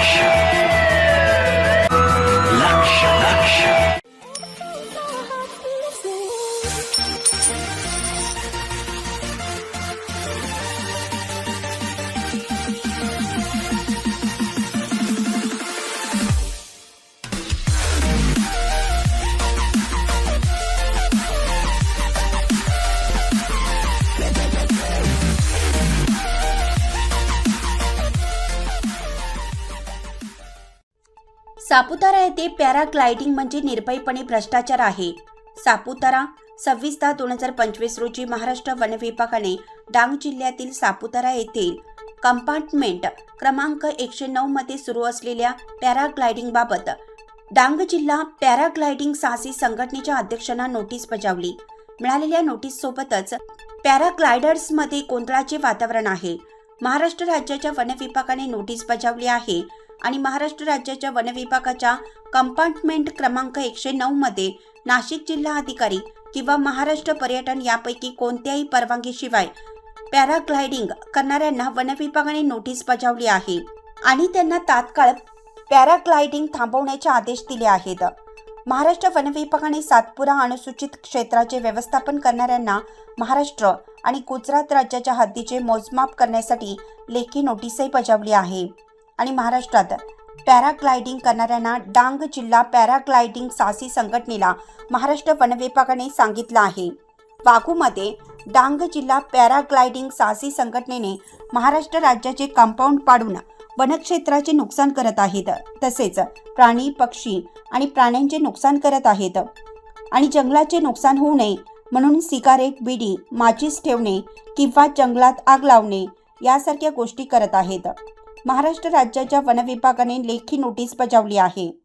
Luxury, luxury. Saputara येथे paragliding म्हणजे निर्भयपणे भ्रष्टाचार आहे. सापुतारा सव्वीस दहा दोन हजार पंचवीस रोजी महाराष्ट्र वन विभागाने डांग जिल्ह्यातील सापुतारा येथील कंपार्टमेंट क्रमांक एकशे नऊ मध्ये सुरू असलेल्या पॅराग्लायडिंग बाबत डांग जिल्हा पॅराग्लायडिंग साहसी संघटनेच्या अध्यक्षांना नोटीस बजावली. मिळालेल्या नोटीस सोबतच पॅराग्लायडर्समध्ये गोंधळाचे वातावरण आहे. महाराष्ट्र राज्याच्या वन विभागाने नोटीस बजावली आहे. आणि महाराष्ट्र राज्याच्या वनविभागाच्या कंपार्टमेंट क्रमांक एकशे नऊ मध्ये नाशिक जिल्हा अधिकारी किंवा महाराष्ट्र पर्यटन यापैकी कोणत्याही परवानगीशिवाय पॅराग्लायडिंग करणाऱ्यांना वनविभागाने नोटीस बजावली आहे आणि त्यांना तात्काळ पॅराग्लायडिंग थांबवण्याचे आदेश दिले आहेत. महाराष्ट्र वनविभागाने सातपुरा अनुसूचित क्षेत्राचे व्यवस्थापन करणाऱ्यांना महाराष्ट्र आणि गुजरात राज्याच्या हद्दीचे मोजमाप करण्यासाठी लेखी नोटीसही बजावली आहे. आणि महाराष्ट्रात. पॅराग्लायडिंग करणाऱ्यांना डांग जिल्हा पॅराग्लायडिंग साहसी संघटनेला महाराष्ट्र वनविभागाने सांगितलं आहे. वाघूमध्ये डांग जिल्हा पॅराग्लायडिंग साहसी संघटनेने महाराष्ट्र राज्याचे कंपाऊंड पाडून वनक्षेत्राचे नुकसान करत आहेत. तसेच प्राणी पक्षी आणि प्राण्यांचे नुकसान करत आहेत. आणि जंगलाचे नुकसान होऊ नये म्हणून सिगारेट बिडी माचीस ठेवणे किंवा जंगलात आग लावणे यासारख्या गोष्टी करत आहेत. महाराष्ट्र राज्याच्या वन विभागाने लेखी नोटीस बजावली आहे.